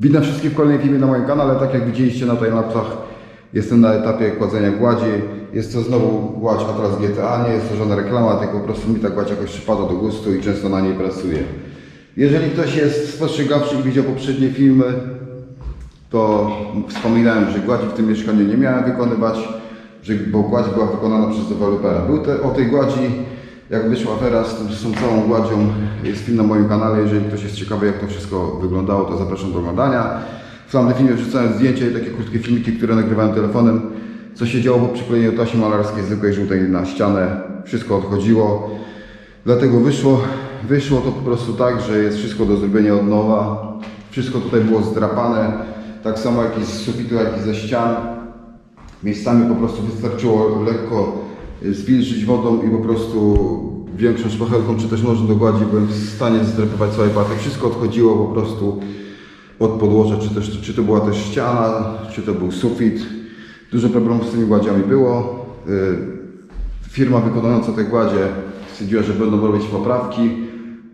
Witam wszystkich w kolejnej filmie na moim kanale. Tak jak widzieliście na timelapsach, jestem na etapie kładzenia gładzi. Jest to znowu gładź Atlas GTA, nie jest to żadna reklama, tylko po prostu mi ta gładź jakoś przypada do gustu i często na niej pracuję. Jeżeli ktoś jest spostrzegawczy i widział poprzednie filmy, to wspominałem, że gładzi w tym mieszkaniu nie miałem wykonywać, że, bo gładź była wykonana przez dewelopera. Był te, o tej gładzi, jak wyszła afera z, z tą całą gładzią, jest film na moim kanale. Jeżeli ktoś jest ciekawy, jak to wszystko wyglądało, to zapraszam do oglądania. W samym filmie wrzucałem zdjęcia i takie krótkie filmiki, które nagrywałem telefonem. Co się działo po przyklejeniu taśmy malarskiej zwykłej żółtej na ścianę. Wszystko odchodziło. Dlatego wyszło, wyszło to po prostu tak, że jest wszystko do zrobienia od nowa. Wszystko tutaj było zdrapane, tak samo jak i z sufitu, jak i ze ścian. Miejscami po prostu wystarczyło lekko zwilżyć wodą i po prostu większą szpachelką czy też nożem do gładzi byłem w stanie zdrapywać cały parter. Wszystko odchodziło po prostu od podłoża, czy, też, czy to była też ściana, czy to był sufit. Dużo problemów z tymi gładziami było. Y, Firma wykonująca te gładzie stwierdziła, że będą robić poprawki.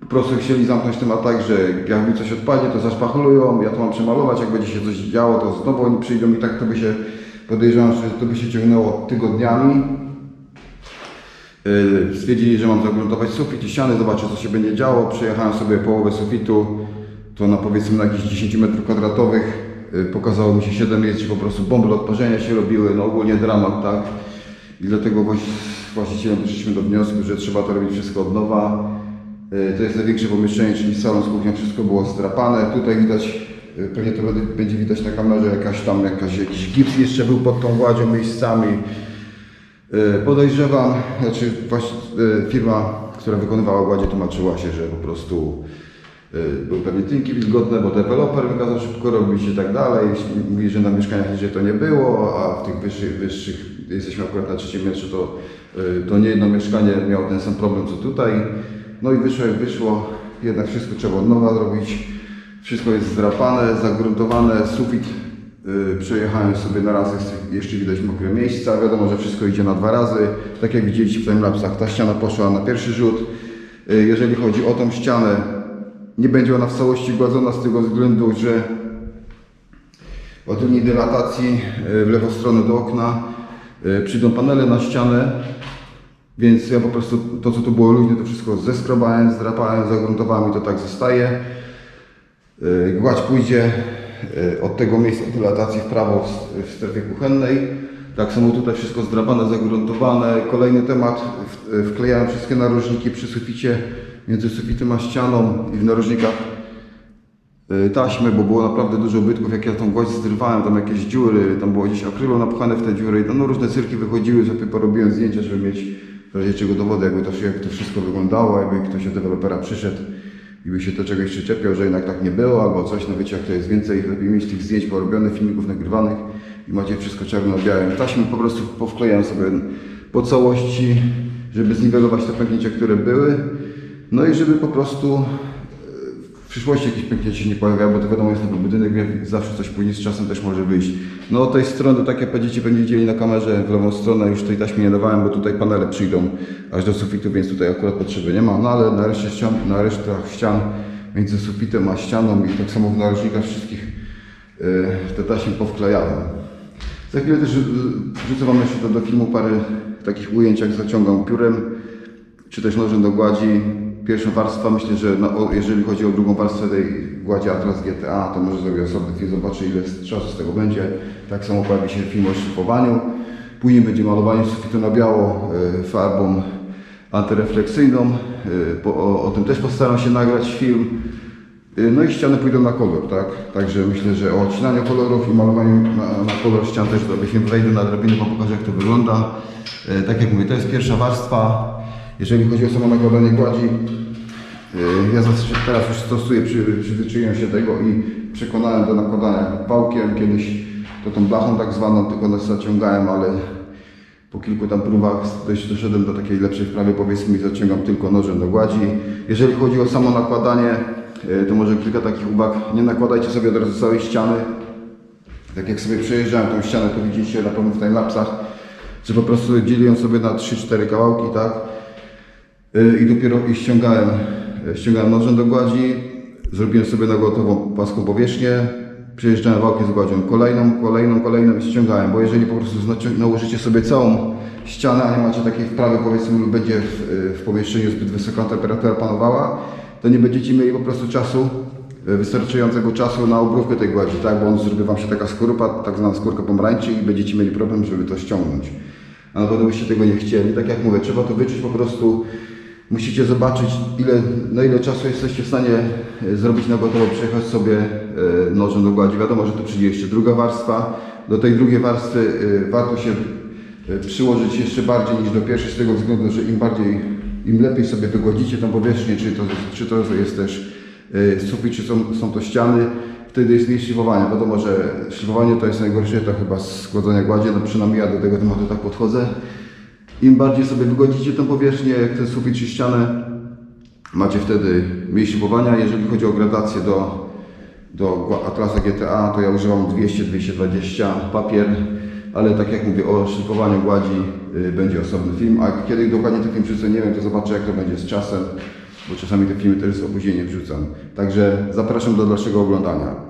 Po prostu chcieli zamknąć temat tak, że jak mi coś odpadnie, to zaszpachlują, ja to mam przemalować, jak będzie się coś działo, to znowu oni przyjdą i tak to by się, podejrzewam, że to by się ciągnęło tygodniami. Yy, Stwierdzili, że mam zagruntować sufit i ściany, zobaczę co się będzie działo. Przejechałem sobie połowę sufitu, to na powiedzmy na jakichś 10 metrów kwadratowych. Yy, Pokazało mi się 7 miejsc, po prostu bomby odparzenia się robiły, no ogólnie dramat, tak? I dlatego z właścicielem doszliśmy do wniosku, że trzeba to robić wszystko od nowa. Yy, To jest największe pomieszczenie, czyli salon z kuchnią, wszystko było zdrapane. Tutaj widać, pewnie to będzie- widać na kamerze, jakaś tam, jakaś, jakiś gips jeszcze był pod tą gładzią miejscami. E, Podejrzewam, znaczy właśnie e, firma, która wykonywała gładzie tłumaczyła się, że po prostu e, były pewnie tynki wilgotne, bo deweloper wykazał szybko robić i tak dalej. Mówi, że na mieszkaniach niżej to nie było, a w tych wyższych, wyższych jesteśmy akurat na trzecim piętrze, to, to nie jedno mieszkanie miało ten sam problem co tutaj. No i wyszło jak wyszło, jednak wszystko trzeba od nowa zrobić. Wszystko jest zdrapane, zagruntowane, sufit Y, przejechałem sobie na raz, jeszcze widać mokre miejsca. Wiadomo, że wszystko idzie na dwa razy. Tak jak widzieliście w timelapsach, ta ściana poszła na pierwszy rzut. Y, jeżeli chodzi o tą ścianę, nie będzie ona w całości gładzona z tego względu, że od linii dylatacji y, w lewą stronę do okna przyjdą panele na ścianę, więc ja po prostu to, co tu było luźne, to wszystko zeskrobałem, zdrapałem, zagruntowałem i to tak zostaje. Gładź pójdzie, od tego miejsca dylatacji w prawo w, strefie kuchennej. Tak samo tutaj wszystko zdrapane, zagruntowane. Kolejny temat, yy, wklejałem wszystkie narożniki przy suficie, między sufitem a ścianą i w narożnikach yy, taśmy, bo było naprawdę dużo ubytków, jak ja tą gładź zrywałem, tam jakieś dziury, tam było gdzieś akrylo napchane w te dziury, no różne cyrki wychodziły, sobie porobiłem zdjęcia, żeby mieć w razie czego dowody, jakby to, jak to wszystko wyglądało, jakby ktoś od dewelopera przyszedł i by się to czegoś przyczepiał, że jednak tak nie było, albo coś, no wiecie jak to jest więcej, lepiej mieć tych zdjęć porobionych, filmików nagrywanych i macie wszystko czarno-białe. Taśmy po prostu powklejam sobie po całości, żeby zniwelować te pęknięcia, które były, no i żeby po prostu w przyszłości jakieś pęknięcie się nie pojawiało, bo to wiadomo jest nowy budynek, więc zawsze coś później z czasem też może wyjść. No od tej strony, tak jak będziecie pewnie widzieli na kamerze, w lewą stronę już tej taśmy nie dawałem, bo tutaj panele przyjdą aż do sufitu, więc tutaj akurat potrzeby nie ma. No ale na reszcie ścian, na resztach ścian między sufitem a ścianą i tak samo w narożnikach wszystkich yy, te taśmy powklejałem. Za chwilę też yy, wrzucę Wam jeszcze do, do filmu parę takich ujęć, jak zaciągam piórem czy też nożem do gładzi. Pierwsza warstwa, myślę, że na, o, jeżeli chodzi o drugą warstwę tej gładzi Atlas GTA, to może zrobię osobny film, zobaczę ile czasu z tego będzie. Tak samo pojawi się film o szlifowaniu. Później będzie malowanie sufitu na biało y, farbą antyrefleksyjną. Y, po, o, o tym też postaram się nagrać film. Y, No i ściany pójdą na kolor, tak? Także myślę, że o odcinaniu kolorów i malowaniu na, na kolor ścian też zrobię film. Wejdę na drabinę, wam pokażę jak to wygląda. Y, Tak jak mówię, to jest pierwsza warstwa. Jeżeli chodzi o samo nakładanie gładzi, y, ja teraz już stosuję, przy, przyzwyczaiłem się tego i przekonałem do nakładania wałkiem. Kiedyś to tą blachą tak zwaną, tylko nas zaciągałem, ale po kilku tam próbach dość doszedłem do takiej lepszej wprawy, powiedzmy i zaciągam tylko nożem do gładzi. Jeżeli chodzi o samo nakładanie, y, to może kilka takich uwag. Nie nakładajcie sobie od razu całej ściany. Tak jak sobie przejeżdżałem tą ścianę, to widzicie na pewno w timelapsach, że po prostu dzieliłem sobie na 3-4 kawałki, tak? Y, I dopiero i ściągałem, y, ściągałem nożem do gładzi, zrobiłem sobie na gotową płaską powierzchnię, Przejeżdżałem wałkiem z gładzią. Kolejną, kolejną, kolejną i ściągałem, bo jeżeli po prostu znaczy- nałożycie sobie całą ścianę, a nie macie takiej wprawy powiedzmy lub będzie w, w pomieszczeniu zbyt wysoka temperatura panowała, to nie będziecie mieli po prostu czasu, wystarczającego czasu na obróbkę tej gładzi, tak? Bo on zrobi Wam się taka skorupa, tak zwana skórka pomarańczy i będziecie mieli problem, żeby to ściągnąć. A na pewno byście tego nie chcieli. Tak jak mówię, trzeba to wyczuć po prostu. Musicie zobaczyć, ile, na ile czasu jesteście w stanie e, zrobić na gotowo, przejechać sobie e, nożem do gładzi. Wiadomo, że tu przyjdzie jeszcze druga warstwa. Do tej drugiej warstwy e, warto się przyłożyć jeszcze bardziej niż do pierwszej, z tego względu, że im bardziej, im lepiej sobie wygładzicie tą powierzchnię, czy to, czy to jest też sufit, czy są, są to ściany, wtedy jest mniej szlifowania. Wiadomo, że szlifowanie to jest najgorszy etap chyba składzania gładzi, no przynajmniej ja do tego tematu tak podchodzę. Im bardziej sobie wygodzicie tą powierzchnię, jak ten sufit czy ścianę, macie wtedy mniej szlifowania. Jeżeli chodzi o gradację do, do Atlasa GTA, to ja używam 200-220 papier, ale tak jak mówię, o szlifowaniu gładzi y, będzie osobny film, a kiedy dokładnie film wrzucę, nie wiem, to zobaczę jak to będzie z czasem, bo czasami te filmy też z opóźnieniem wrzucam. Także zapraszam do dalszego oglądania.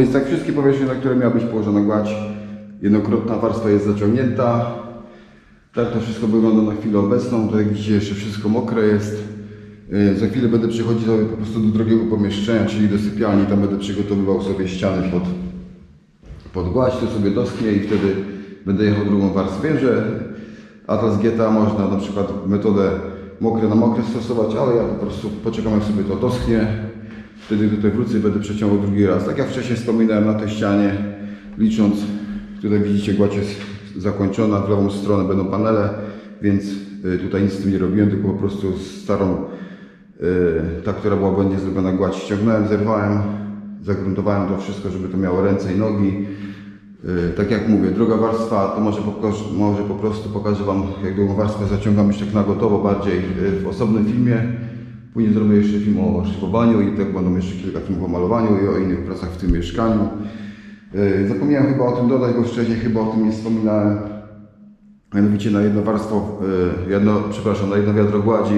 Więc tak wszystkie powierzchnie, na które miała być położona gładź, jednokrotna warstwa jest zaciągnięta. Tak to wszystko wygląda na chwilę obecną. To jak widzicie jeszcze wszystko mokre jest. Yy, Za chwilę będę przechodził sobie po prostu do drugiego pomieszczenia, czyli do sypialni. Tam będę przygotowywał sobie ściany pod, pod gładź, sobie doschnie i wtedy będę jechał drugą warstwę. Że Atlas GTA można na przykład metodę mokre na mokre stosować, ale ja po prostu poczekam jak sobie to doschnie. Wtedy tutaj wrócę będę przeciągał drugi raz. Tak jak wcześniej wspominałem na tej ścianie, licząc, tutaj widzicie gładź jest zakończona, w lewą stronę będą panele, więc y, tutaj nic z tym nie robiłem, tylko po prostu starą, y, ta, która była błędnie zrobiona gładź ściągnąłem, zerwałem, zagruntowałem to wszystko, żeby to miało ręce i nogi. Y, Tak jak mówię, druga warstwa to może, pokaż, może po prostu pokażę Wam, jak drugą warstwę zaciągam już tak na gotowo, bardziej w osobnym filmie. Później zrobię jeszcze film o szlifowaniu i tak będą jeszcze kilka filmów o malowaniu i o innych pracach w tym mieszkaniu. Y, Zapomniałem chyba o tym dodać, bo wcześniej chyba o tym nie wspominałem. Mianowicie na jedno warstwo, y, jedno, przepraszam, na jedno wiadro gładzi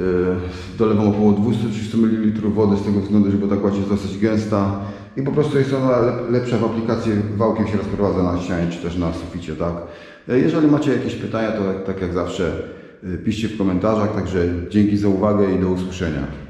y, dolewam około 230 ml wody z tego względu, że ta gładź jest dosyć gęsta i po prostu jest ona lep- lepsza w aplikacji, wałkiem się rozprowadza na ścianie czy też na suficie, tak. Jeżeli macie jakieś pytania, to tak jak zawsze piszcie w komentarzach, także dzięki za uwagę i do usłyszenia.